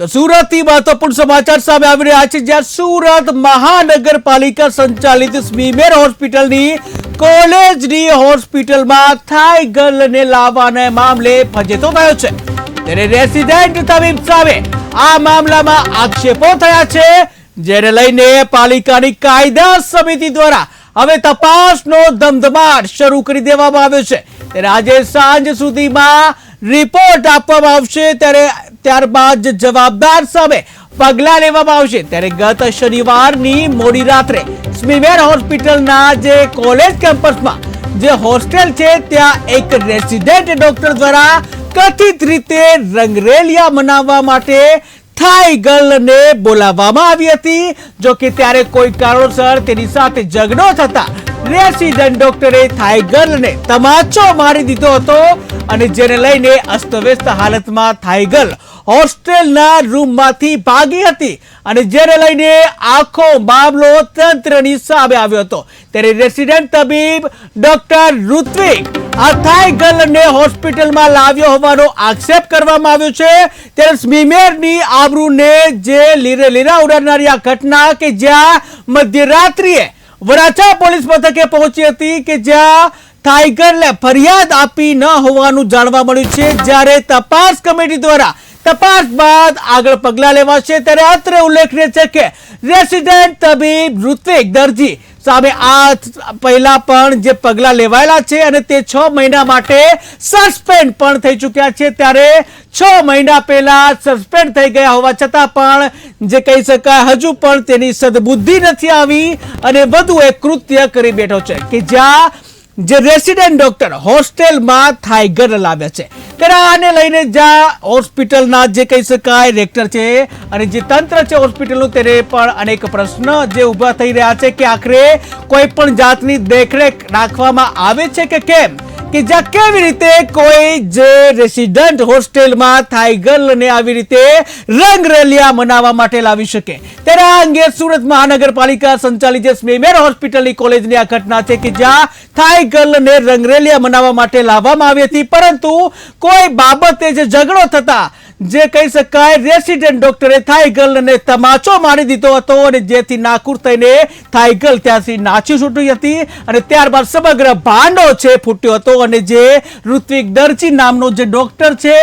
તો સુરતથી મહત્વપૂર્ણ સમાચાર સામે આવી રહ્યા છે, જ્યાં સુરત મહાનગરપાલિકા સંચાલિત સ્મીમેર હોસ્પિટલની કોલેજની હોસ્પિટલમાં થાઈ ગર્લને લાવવાના મામલે ફજેતો થયો છે. ત્યારે રેસિડેન્ટ તબીબ સામે આ મામલામાં આક્ષેપો થયા છે, જેને લઈને પાલિકાની કાયદા સમિતિ દ્વારા હવે તપાસનો ધમધમાટ શરૂ કરી દેવામાં આવ્યો છે. ત્યારે આજે સાંજ સુધીમાં રિપોર્ટ આપવામાં આવશે, ત્યારે ત્યારબાદ જવાબદાર સામે પગલાં લેવામાં આવશે. ત્યારે ગત શનિવારની મોડી રાત્રે સ્મિવેર હોસ્પિટલના જે કોલેજ કેમ્પસમાં જે હોસ્ટેલ છે, ત્યાં એક રેસિડેન્ટ ડોક્ટર દ્વારા કથિત રીતે રંગરેલિયા મનાવવા માટે થાઈ ગર્લને બોલાવવામાં આવી હતી. જો કે ત્યારે કોઈ કારણોસર તેની સાથે ઝઘડો થતા રેસિડન્ટ ડોક્ટરે થાઈ તમાચો મારી દીધો હતો અને જેને લઈને અસ્તવ્યસ્ત હાલતમાં થાઈ હોસ્ટેલના રૂમમાંથી ભાગી હતી અને જેને લઈને આખો મામલો તંત્રની સામે આવ્યો હતો. ત્યારે રેસિડન્ટ તબીબ ડોક્ટર ઋત્વિક આ થાઈ હોસ્પિટલમાં લાવ્યો હોવાનો આક્ષેપ કરવામાં આવ્યો છે. ત્યારે સ્મીમેરની આબરૂને જે લીરે લીરા ઉડાડનારી આ ઘટના કે જ્યાં મધ્યરાત્રિએ વરાછા પોલીસ મથકે પહોંચી હતી કે જ્યાં ટાઈગરને ફરિયાદ આપી ન હોવાનું જાણવા મળ્યું છે. જ્યારે તપાસ કમિટી દ્વારા તપાસ બાદ આગળ પગલાં લેવાશે, ત્યારે અત્રે ઉલ્લેખનીય છે કે રેસિડેન્ટ તબીબ ઋત્વિક દરજી સામે આ પહેલા પણ જે પગલાં લેવાયેલા છે અને તે છ મહિના માટે સસ્પેન્ડ પણ થઈ ચૂક્યા છે. ત્યારે છ મહિના પહેલા સસ્પેન્ડ થઈ ગયા હોવા છતાં પણ જે કહી શકાય હજુ પણ તેની સદબુદ્ધિ નથી આવી અને વધુ એક કૃત્ય કરી બેઠો છે કે જ્યાં જે રેસિડેન્ટ ડોક્ટર હોસ્ટેલમાં થાઈગર લાવ્યા છે. ત્યારે આને લઈને જ્યાં હોસ્પિટલના જે કહી શકાય રેક્ટર છે અને જે તંત્ર છે હોસ્પિટલનું, તેને પણ અનેક પ્રશ્ન જે ઊભા થઈ રહ્યા છે કે આખરે કોઈ પણ જાતની દેખરેખ રાખવામાં આવે છે કે કેમ? કે જ્યાં કેવી રીતે કોઈ જે રેસિડન્ટ હોસ્ટેલમાં થાઈગર્લને આવી રીતે રંગરેલિયા મનાવવા માટે લાવી શકે. ત્યારે આ અંગે સુરત મહાનગરપાલિકા સંચાલિત જે સ્મીમેર હોસ્પિટલની કોલેજની આ ઘટના છે કે જ્યાં થાઈગર્લને રંગરેલિયા મનાવવા માટે લાવવામાં આવી હતી. પરંતુ કોઈ બાબતે જે ઝઘડો થતા જે કહી શકાય રેસિડેન્ટ ડોક્ટરે થાઈગર્લને તમાચો મારી દીધો હતો અને જેથી નાકુર થઈને થાઈગલ ત્યાંથી નાચી છૂટી હતી અને ત્યારબાદ સમગ્ર ભાંડો છે, ફૂટ્યો હતો અને જે ઋત્વિક દરજી નામનો જે ડોક્ટર છે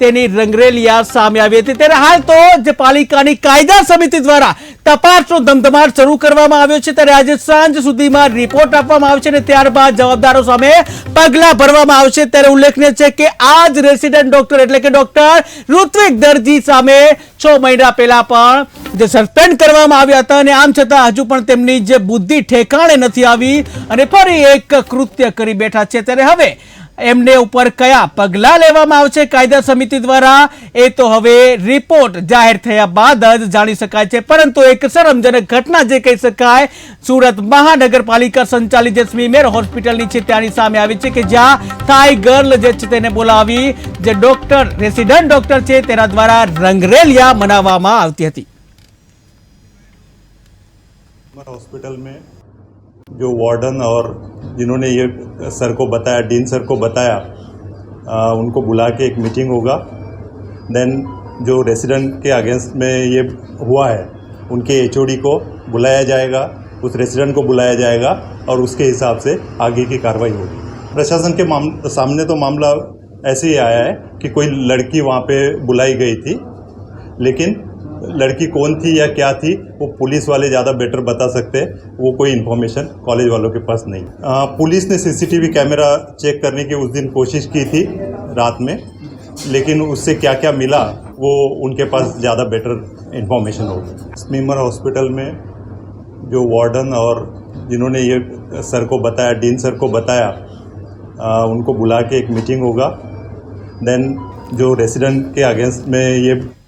તેની રંગરેલિયા સામે આવી હતી. ત્યારે હાલ તો જે પાલિકાની કાયદા સમિતિ દ્વારા તપાસનો ધમધમાટ શરૂ કરવામાં આવ્યો છે. ત્યારે આજે સાંજ સુધીમાં રિપોર્ટ આપવામાં આવશે અને ત્યારબાદ જવાબદારો સામે પગલાં ભરવામાં આવશે. ત્યારે ઉલ્લેખનીય છે કે આ જ રેસિડેન્ટ ડોક્ટર એટલે કે ડોક્ટર ઋત્વિક દરજી સામે છ મહિના પહેલા પણ જે સસ્પેન્ડ કરવામાં આવ્યા હતા અને આમ છતાં હજુ પણ તેમની જે બુદ્ધિ ઠેકાણે નથી આવી અને ફરી એક કૃત્ય કરી બેઠા છે. ત્યારે હવે એમને ઉપર કયા પગલાં લેવામાં આવશે કાયદા સમિતિ દ્વારા એ તો હવે રિપોર્ટ જાહેર થયા બાદ જ જાણી શકાય છે પરંતુ એક શરમજનક ઘટના જે કહી શકાય સુરત મહાનગરપાલિકા સંચાલિત જે સ્મીમેર હોસ્પિટલની છે ત્યાંની સામે આવી છે કે જ્યાં થાઈ ગર્લ જે છે તેને બોલાવી જે ડોક્ટર રેસિડન્ટ ડોક્ટર છે તેના દ્વારા રંગરેલિયા મનાવવામાં આવતી હતી हमारा हॉस्पिटल में जो वार्डन और जिन्होंने ये सर को बताया डीन सर को बताया आ, उनको बुला के एक मीटिंग होगा। देन जो रेसिडेंट के अगेंस्ट में ये हुआ है उनके एचओडी को बुलाया जाएगा उस रेसिडेंट को बुलाया जाएगा और उसके हिसाब से आगे की कार्रवाई होगी। प्रशासन के माम सामने तो मामला ऐसे ही आया है कि कोई लड़की वहाँ पे बुलाई गई थी लेकिन लड़की कौन थी या क्या थी वो पुलिस वाले ज़्यादा बेटर बता सकते हैं। वो कोई इन्फॉर्मेशन कॉलेज वालों के पास नहीं। अ, पुलिस ने सीसीटीवी कैमरा चेक करने की उस दिन कोशिश की थी रात में लेकिन उससे क्या क्या मिला वो उनके पास ज़्यादा बेटर इन्फॉर्मेशन होगी। स्मीमर हॉस्पिटल में जो वार्डन और जिन्होंने ये सर को बताया डीन सर को बताया अ, उनको बुला के एक मीटिंग होगा। देन जो रेसिडेंट के अगेंस्ट में ये